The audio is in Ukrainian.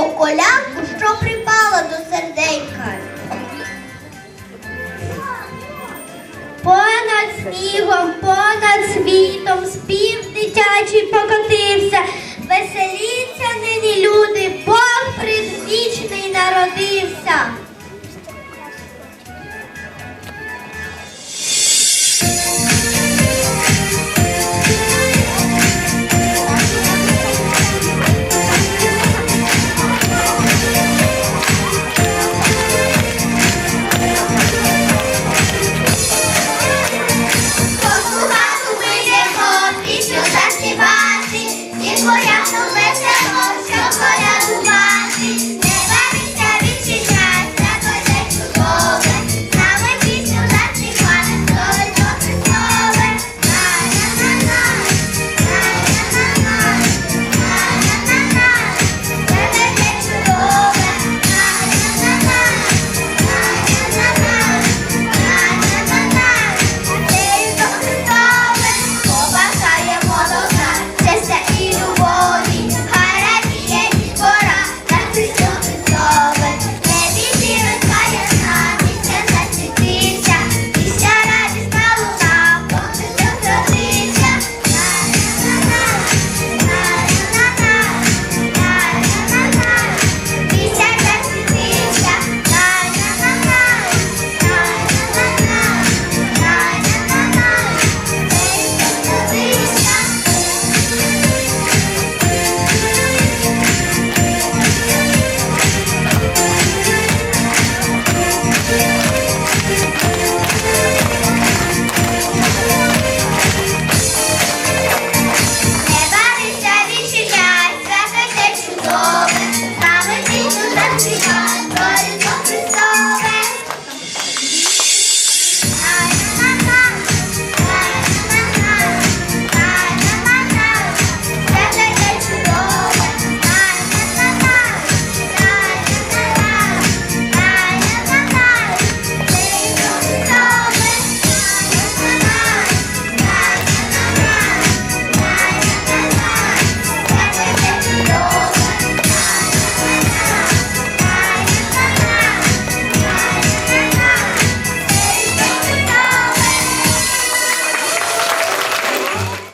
Співаємо колянку що припала до серденька. Понад снігом, понад світом спів дитячий покотився, веселі. порядок весело, що порядку.